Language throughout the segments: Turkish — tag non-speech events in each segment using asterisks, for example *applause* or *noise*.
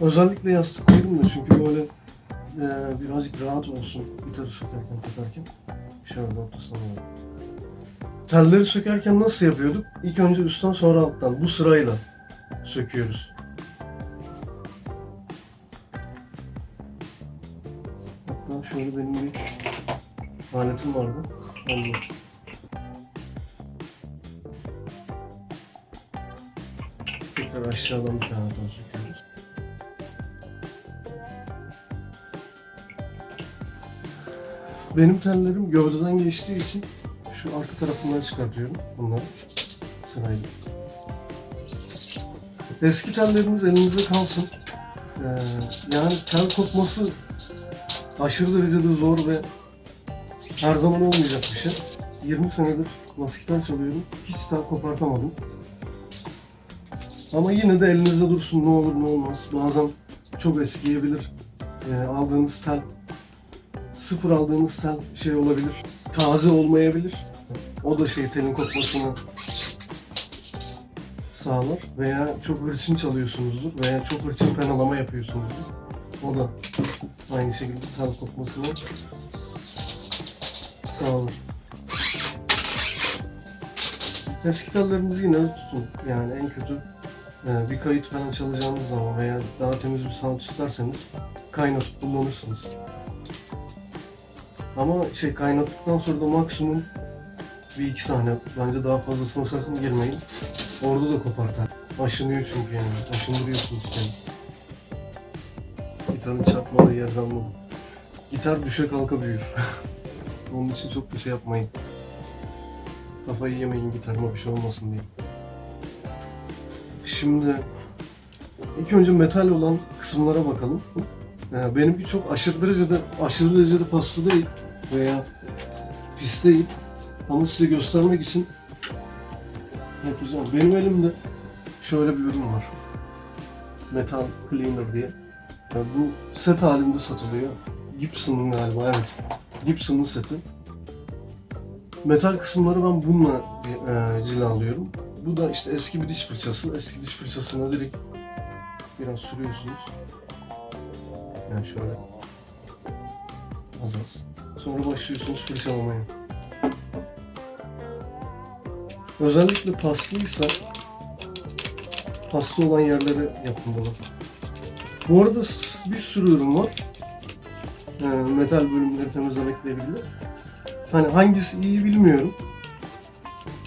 Özellikle yastık koydum da çünkü böyle e, birazcık rahat olsun gitarı sökerken takarken. Şöyle ortasına doğru. Telleri sökerken nasıl yapıyorduk? İlk önce üstten sonra alttan bu sırayla söküyoruz. Hatta şöyle benim bir aletim vardı. Onunla. Tekrar aşağıdan bir tane daha. Benim tellerim gövdeden geçtiği için şu arka tarafından çıkartıyorum bunları sırayla. Eski telleriniz elinizde kalsın. Ee, yani tel kopması aşırı derecede zor ve her zaman olmayacak bir şey. 20 senedir klasik tel çalıyorum. Hiç tel kopartamadım. Ama yine de elinizde dursun ne olur ne olmaz. Bazen çok eskiyebilir. Ee, aldığınız tel, sıfır aldığınız tel şey olabilir. Taze olmayabilir. O da şey telin kopmasını sağlar. Veya çok hırçın çalıyorsunuzdur. Veya çok hırçın penalama yapıyorsunuzdur. O da aynı şekilde tel kopmasını sağlar. Eski tellerinizi yine de tutun. Yani en kötü ee, bir kayıt falan çalacağınız zaman veya daha temiz bir sound isterseniz kaynatıp kullanırsınız. Ama şey kaynattıktan sonra da maksimum bir iki saniye. Bence daha fazlasına sakın girmeyin. Orada da kopartar. Aşınıyor çünkü yani. Aşındırıyorsunuz yani. Gitarın çarpmadığı yer kalmadı. Gitar düşe kalka büyür. *laughs* Onun için çok bir şey yapmayın. Kafayı yemeyin gitarıma bir şey olmasın diye. Şimdi ilk önce metal olan kısımlara bakalım. Ee, benimki çok aşırı derecede aşırı derecede paslı değil veya pis değil. Ama size göstermek için yapacağım. Benim elimde şöyle bir ürün var. Metal Cleaner diye. Yani bu set halinde satılıyor. Gibson'ın galiba evet. Gibson'ın seti. Metal kısımları ben bununla e, cilalıyorum. Bu da işte eski bir diş fırçası. Eski diş fırçasına direkt biraz sürüyorsunuz. Yani şöyle az az. Sonra başlıyorsunuz fırçalamaya. Özellikle paslıysa paslı olan yerlere yapın bunu. Bu arada bir sürü ürün var. Yani metal bölümleri temizlemekle ilgili. Hani hangisi iyi bilmiyorum.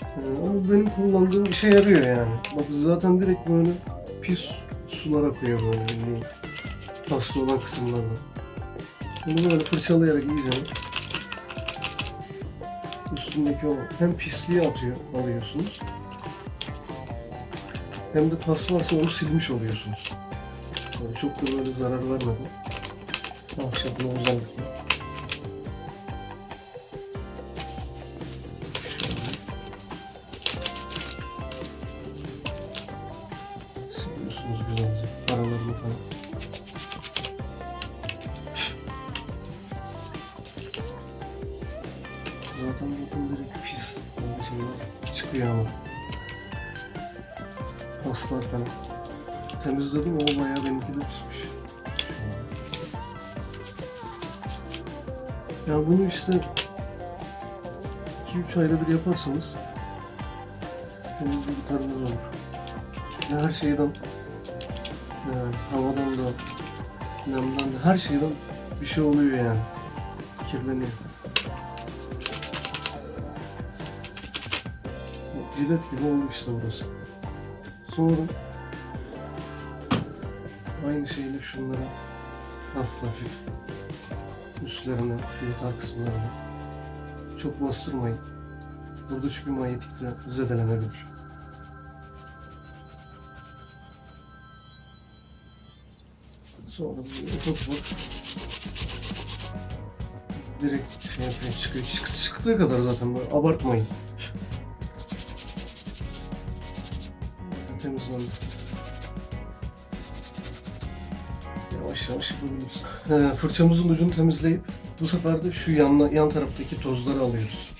Ee, Ama benim kullandığım işe yarıyor yani. Bak zaten direkt böyle pis sular akıyor böyle. Paslı olan kısımlardan. Bunu böyle fırçalayarak iyice üstündeki o hem pisliği atıyor, alıyorsunuz. Hem de pas varsa onu silmiş oluyorsunuz. Yani çok da böyle zarar vermeden. Ahşabına özellikle. Falan. Temizledim ama bayağı benimki de pişmiş. Ya bunu işte 2-3 ayda bir yaparsanız temiz bir gitarınız olur. Çünkü her şeyden yani havadan da nemden de her şeyden bir şey oluyor yani. Kirleniyor. Bak, Jilet gibi oldu işte burası. Sonra aynı şeyle şunlara hafif hafif üstlerine, filter kısımlarına çok bastırmayın. Burada çünkü manyetik de zedelenebilir. Sonra böyle ufak ufak direkt şey yapıyor, çıkıyor. Çık, çıktığı kadar zaten abartmayın. Temizlendi. Yavaş yavaş yapabiliriz. He, fırçamızın ucunu temizleyip bu sefer de şu yanla, yan taraftaki tozları alıyoruz.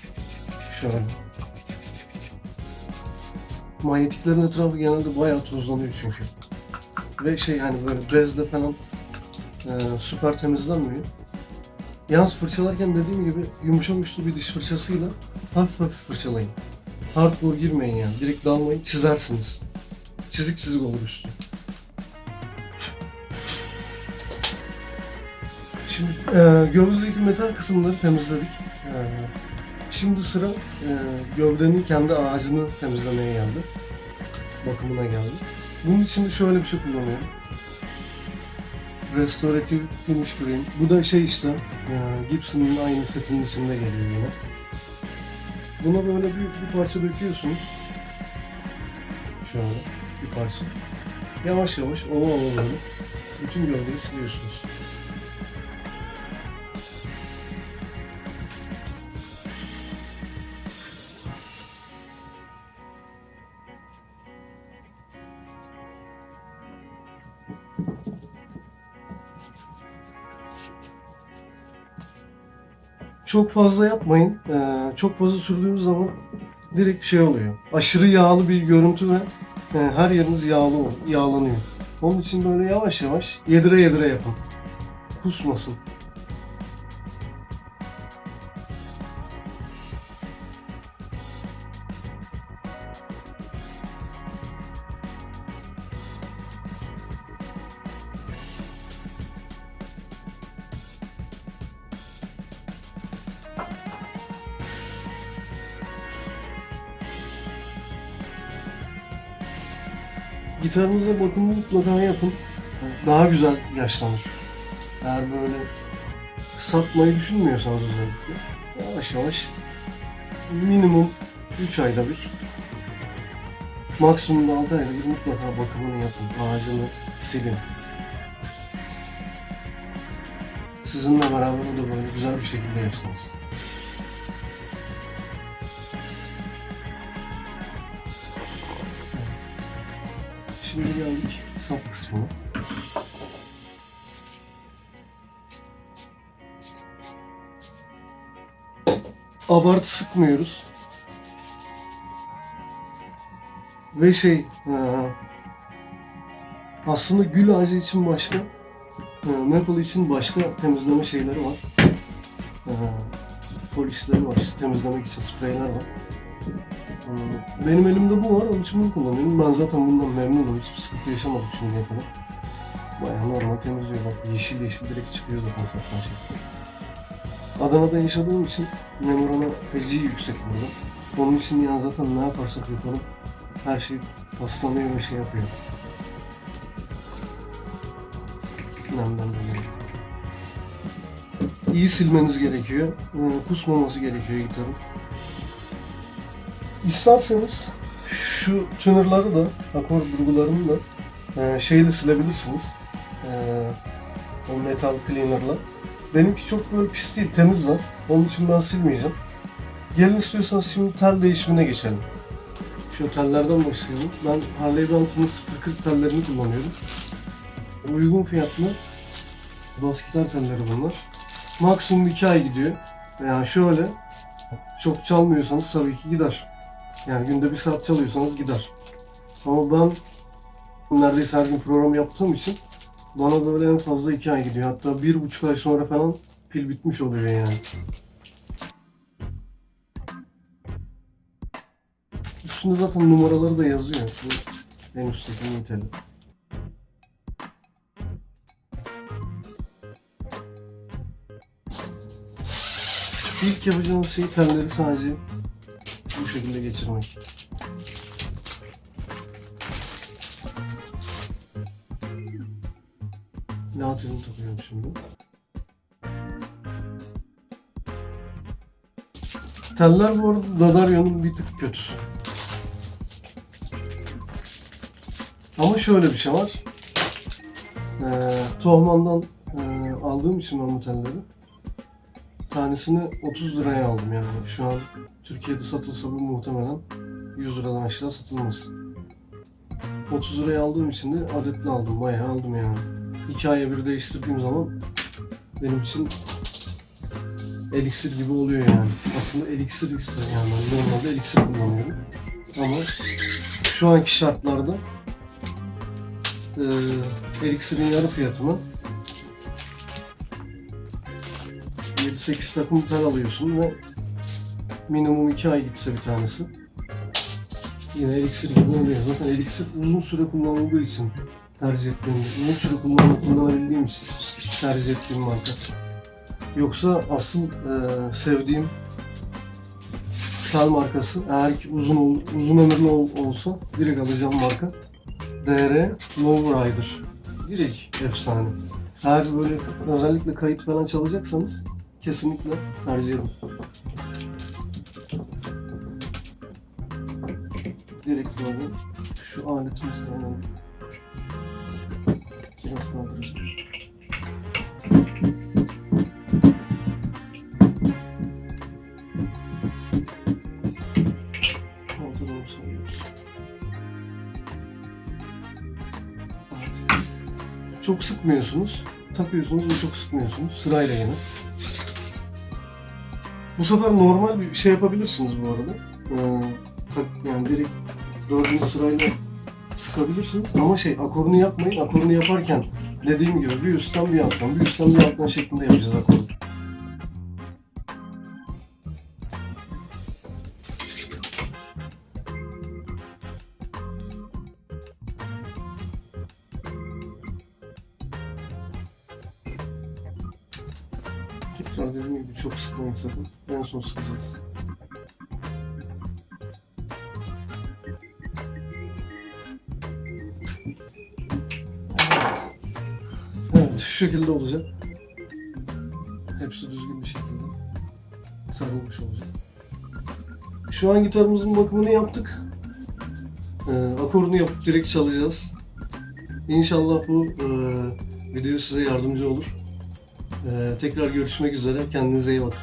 Şöyle. Manyetiklerin etrafı genelde bayağı tozlanıyor çünkü. Ve şey hani böyle bezle falan e, süper temizlenmiyor. Yalnız fırçalarken dediğim gibi yumuşak bir diş fırçasıyla hafif hafif fırçalayın. Hardcore girmeyin yani. Direkt dalmayın. Çizersiniz. Çizik çizik olur üstü. Şimdi e, gövdedeki metal kısımları temizledik. E, şimdi sıra e, gövdenin kendi ağacını temizlemeye geldi. Bakımına geldi. Bunun için de şöyle bir şey kullanıyorum. Restorative Finish Cream. Bu da şey işte, e, Gibson'ın aynı setinin içinde geliyor yine. Buna böyle bir, bir parça döküyorsunuz. Şöyle bir parça. Yavaş yavaş ova ova böyle bütün gövdeyi siliyorsunuz. Çok fazla yapmayın. Ee, çok fazla sürdüğünüz zaman direkt şey oluyor. Aşırı yağlı bir görüntü ve e, her yeriniz yağlı yağlanıyor. Onun için böyle yavaş yavaş yedire yedire yapın. Kusmasın. Gitarınıza bakın mutlaka yapın. Daha güzel yaşlanır. Eğer böyle satmayı düşünmüyorsanız özellikle yavaş yavaş minimum 3 ayda bir maksimum da 6 ayda bir mutlaka bakımını yapın. Ağacını silin. Sizinle beraber o da böyle güzel bir şekilde yaşlansın. Şimdi geldik sap kısmına. Abartı sıkmıyoruz. Ve şey, e, aslında gül ağacı için başka, e, maple için başka temizleme şeyleri var. E, Polisleri var, temizlemek için spreyler var. Ee, Benim elimde bu var, onun için bunu kullanıyorum. Ben zaten bundan memnunum, hiçbir sıkıntı yaşamadık şimdiye kadar. Bayağı normal temizliyor bak, yeşil yeşil direkt çıkıyor zaten saptan şey. Adana'da yaşadığım için nem oranı feci yüksek burada. Onun için yani zaten ne yaparsak yapalım, her şey paslanıyor ve şey yapıyor. Nemden dolayı. İyi silmeniz gerekiyor, ee, kusmaması gerekiyor gitarın. İsterseniz şu tunerları da, akor vurgularını da e, şeyle silebilirsiniz. E, o metal cleaner'la. Benimki çok böyle pis değil, temiz var. Onun için ben silmeyeceğim. Gelin istiyorsanız şimdi tel değişimine geçelim. Şu tellerden başlayalım. Ben Harley Davidson'ın 040 tellerini kullanıyorum. Uygun fiyatlı bas gitar telleri bunlar. Maksimum 2 ay gidiyor. Yani şöyle, çok çalmıyorsanız tabii ki gider. Yani günde bir saat çalıyorsanız gider. Ama ben neredeyse her gün program yaptığım için bana böyle en fazla iki ay gidiyor. Hatta bir buçuk ay sonra falan pil bitmiş oluyor yani. Üstünde zaten numaraları da yazıyor. Şu en üstteki niteli. İlk yapacağımız şey telleri sadece bu şekilde geçirmek. Laterini takıyorum şimdi. Teller bu arada Dadario'nun bir tık kötüsü. Ama şöyle bir şey var. Ee, Tohman'dan e, aldığım için o telleri tanesini 30 liraya aldım yani. Şu an Türkiye'de satılsa bu muhtemelen 100 liradan aşağı satılmaz. 30 liraya aldığım için de adetli aldım. Bayağı aldım yani. 2 aya bir değiştirdiğim zaman benim için eliksir gibi oluyor yani. Aslında eliksir ise yani normalde eliksir kullanıyorum. Ama şu anki şartlarda e, Elixir'in yarı fiyatına 7-8 takım tel alıyorsun ve minimum 2 ay gitse bir tanesi. Yine Elixir gibi oluyor. Zaten Elixir uzun süre kullanıldığı için tercih ettiğim, uzun süre kullan, kullanabildiğim için tercih ettiğim marka. Yoksa asıl e, sevdiğim tel markası eğer ki uzun uzun ömürlü ol- olsa direkt alacağım marka DR Lowrider. Direkt efsane. Eğer böyle özellikle kayıt falan çalacaksanız kesinlikle tercih edin. Direkt böyle şu aletimizle hemen biraz kaldıracağım. Çok sıkmıyorsunuz. Takıyorsunuz ve çok sıkmıyorsunuz. Sırayla yine. Bu sefer normal bir şey yapabilirsiniz bu arada. Ee, yani direkt dördüncü sırayla sıkabilirsiniz. Ama şey akorunu yapmayın. Akorunu yaparken dediğim gibi bir üstten bir alttan, bir üstten bir alttan şeklinde yapacağız akoru. Tekrar dediğim gibi çok sıkmayın sakın. En son sıkacağız. Evet, şu şekilde olacak. Hepsi düzgün bir şekilde sarılmış olacak. Şu an gitarımızın bakımını yaptık. Ee, akorunu yapıp direkt çalacağız. İnşallah bu e, video size yardımcı olur. Ee, tekrar görüşmek üzere. Kendinize iyi bakın.